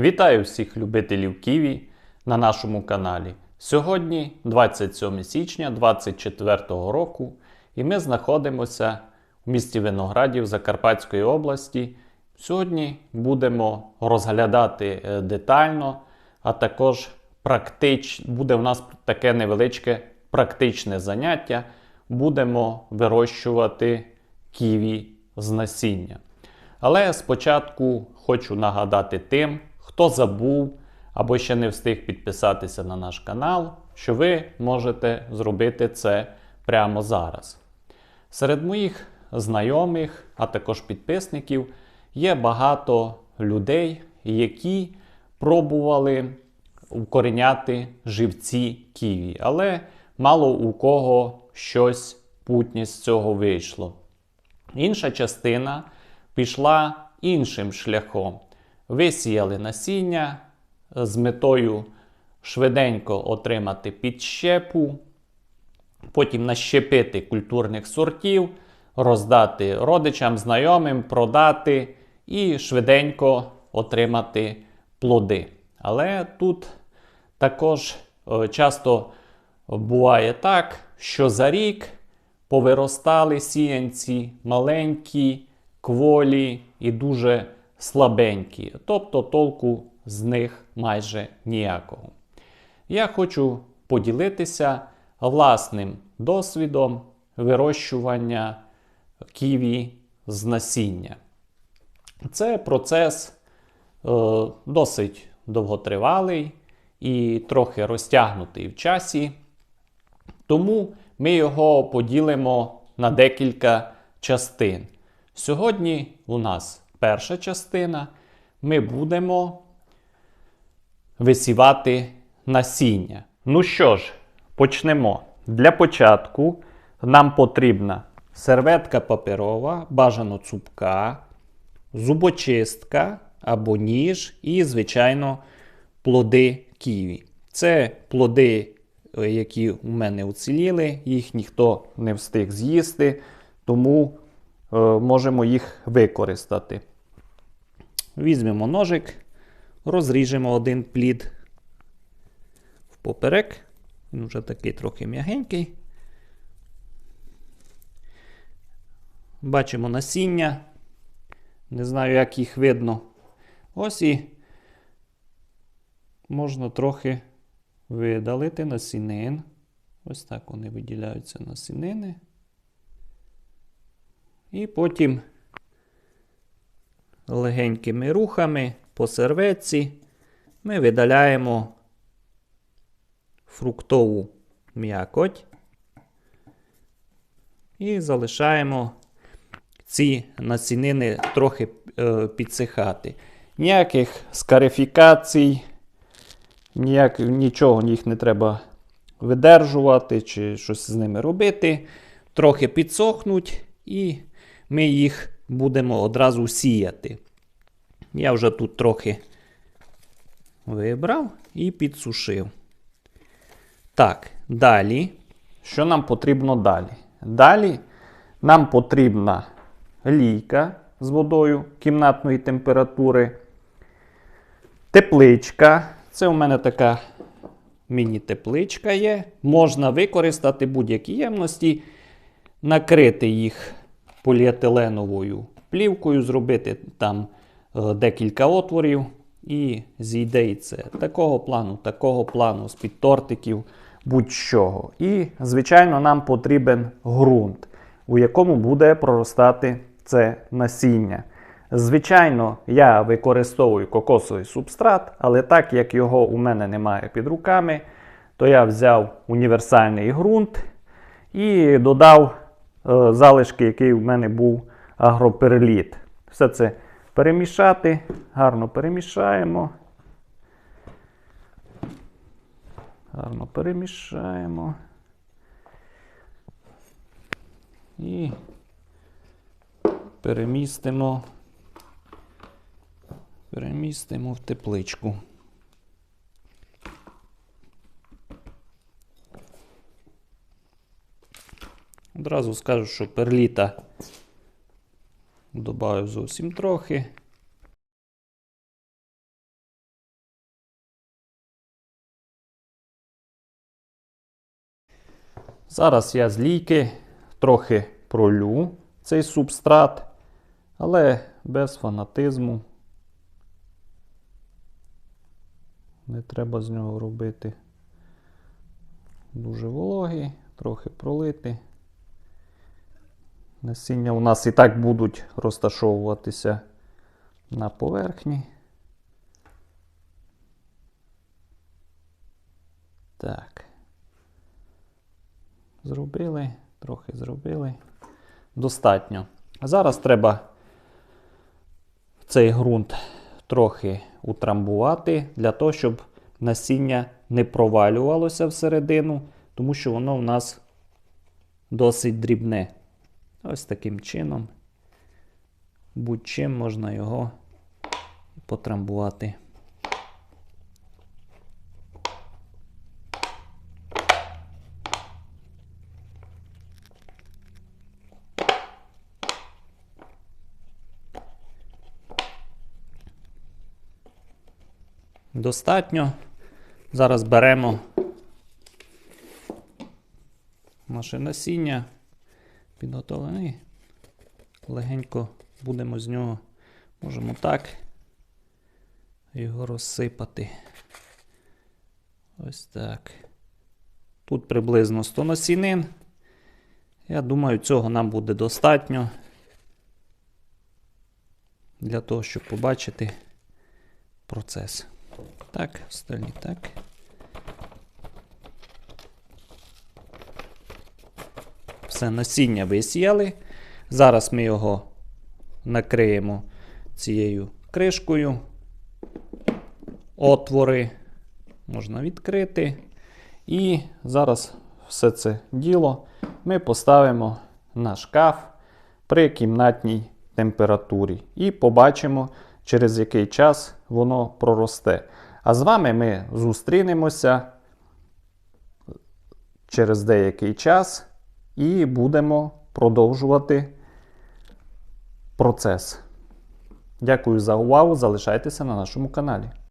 Вітаю всіх любителів Ківі на нашому каналі. Сьогодні 27 січня 2024 року, і ми знаходимося в місті Виноградів Закарпатської області. Сьогодні будемо розглядати е, детально, а також практич... буде в нас таке невеличке практичне заняття. Будемо вирощувати ківі з насіння. Але спочатку хочу нагадати тим, хто забув або ще не встиг підписатися на наш канал, що ви можете зробити це прямо зараз. Серед моїх знайомих, а також підписників, є багато людей, які пробували укоріняти живці ківі, але мало у кого щось путнє з цього вийшло. Інша частина пішла іншим шляхом. Висіяли насіння з метою швиденько отримати підщепу, потім нащепити культурних сортів, роздати родичам, знайомим, продати і швиденько отримати плоди. Але тут також е, часто буває так, що за рік повиростали сіянці маленькі, кволі і дуже слабенькі, тобто толку з них майже ніякого. Я хочу поділитися власним досвідом вирощування ківі з насіння. Це процес е, досить довготривалий і трохи розтягнутий в часі. Тому ми його поділимо на декілька частин. Сьогодні у нас перша частина. Ми будемо висівати насіння. Ну що ж, почнемо. Для початку нам потрібна серветка паперова, бажано цупка, зубочистка або ніж і, звичайно, плоди ківі. Це плоди, е, які у мене уціліли, їх ніхто не встиг з'їсти, тому е, можемо їх використати. Візьмемо ножик, розріжемо один плід в поперек. Він вже такий трохи м'ягенький. Бачимо насіння. Не знаю, як їх видно. Ось і можна трохи видалити насінин. Ось так вони виділяються насінини. І потім легенькими рухами по серветці ми видаляємо фруктову м'якоть і залишаємо ці насінини трохи е, підсихати. Ніяких скарифікацій, ніяк, нічого їх не треба видержувати чи щось з ними робити. Трохи підсохнуть, і ми їх будемо одразу сіяти. Я вже тут трохи вибрав і підсушив. Так, далі. Що нам потрібно далі? Далі нам потрібна лійка з водою кімнатної температури. Тепличка. Це у мене така міні-тепличка є. Можна використати будь-які ємності, накрити їх поліетиленовою плівкою, зробити там е, декілька отворів. І зійде і це такого плану, такого плану, з-під тортиків, будь-чого. І, звичайно, нам потрібен ґрунт, у якому буде проростати це насіння. Звичайно, я використовую кокосовий субстрат, але так як його у мене немає під руками, то я взяв універсальний ґрунт і додав залишки, який у мене був агроперліт. Все це перемішати, гарно перемішаємо. Гарно перемішаємо. І перемістимо, перемістимо в тепличку. Одразу скажу, що перліта додаю зовсім трохи. Зараз я з лійки трохи пролю цей субстрат, але без фанатизму. Не треба з нього робити дуже вологий, трохи пролити. Насіння у нас і так будуть розташовуватися на поверхні. Так. Зробили, трохи зробили. Достатньо. А зараз треба цей ґрунт трохи утрамбувати для того, щоб насіння не провалювалося всередину, тому що воно в нас досить дрібне. Ось таким чином. Будь-чим можна його потрамбувати. Достатньо. Зараз беремо наше насіння підготовлене. Легенько будемо з нього, можемо так його розсипати. Ось так. Тут приблизно 100 насінин. Я думаю, цього нам буде достатньо для того, щоб побачити процес. Так, остальні так. Все насіння висіяли. Зараз ми його накриємо цією кришкою. Отвори можна відкрити. І зараз все це діло ми поставимо на шкаф при кімнатній температурі. І побачимо, через який час воно проросте. А з вами ми зустрінемося через деякий час і будемо продовжувати процес. Дякую за увагу. Залишайтеся на нашому каналі.